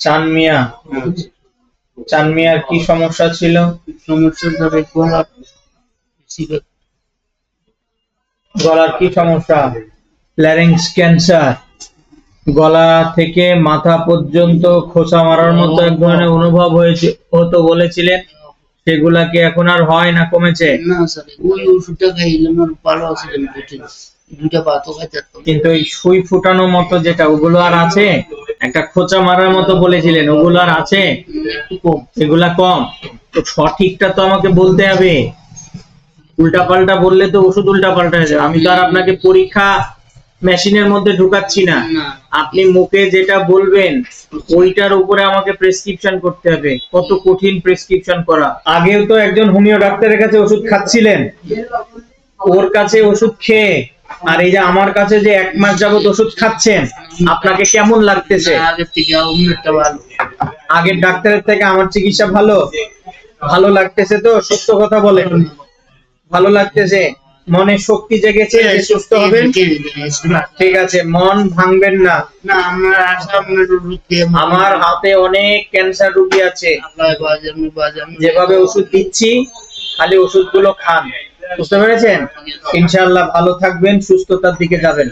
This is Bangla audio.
চান মিয়া। চান মিয়ার কি সমস্যা ছিল? সমস্যা ধরে গলা বেশি গলার কি সমস্যা? ল্যারিংস ক্যান্সার গলা থেকে মাথা পর্যন্ত খোসা মারার মতো এক ধরনের অনুভব হয়েছে হতো বলেছিলেন। সেগুলা কি এখন আর হয় না কমেছে? না স্যার ওই ওষুধটা খাইলে আমার ভালো আছে খাইতে কিন্তু ওই সুই ফুটানো মতো যেটা ওগুলো আর আছে? একটা খোঁচা মারার মতো বলেছিলেন ওগুলো আর আছে? এগুলা কম। তো সঠিকটা তো আমাকে বলতে হবে। উল্টা পাল্টা বললে তো ওষুধ উল্টা পাল্টা হয়ে যাবে। আমি তো আর আপনাকে পরীক্ষা মেশিনের মধ্যে ঢুকাচ্ছি না। আপনি মুখে যেটা বলবেন ওইটার উপরে আমাকে প্রেসক্রিপশন করতে হবে। কত কঠিন প্রেসক্রিপশন করা। আগেও তো একজন হোমিও ডাক্তারের কাছে ওষুধ খাচ্ছিলেন। ওর কাছে ওষুধ খেয়ে আর এই যে আমার কাছে যে এক মাস যাবত ওষুধ খাচ্ছেন আপনাকে কেমন লাগতেছে? আগের ডাক্তারের থেকে আমার চিকিৎসা ভালো? ভালো লাগতেছে তো? সত্য কথা বলেন। ভালো লাগতেছে? মনে শক্তি জেগেছে সুস্থ হবেন? ঠিক আছে মন ভাঙবেন না। আমার হাতে অনেক ক্যান্সার রোগী আছে। যেভাবে ওষুধ দিচ্ছি খালি ওষুধগুলো খান। বুঝতে পেরেছেন? ইনশাল্লাহ ভালো থাকবেন সুস্থতার দিকে যাবেন।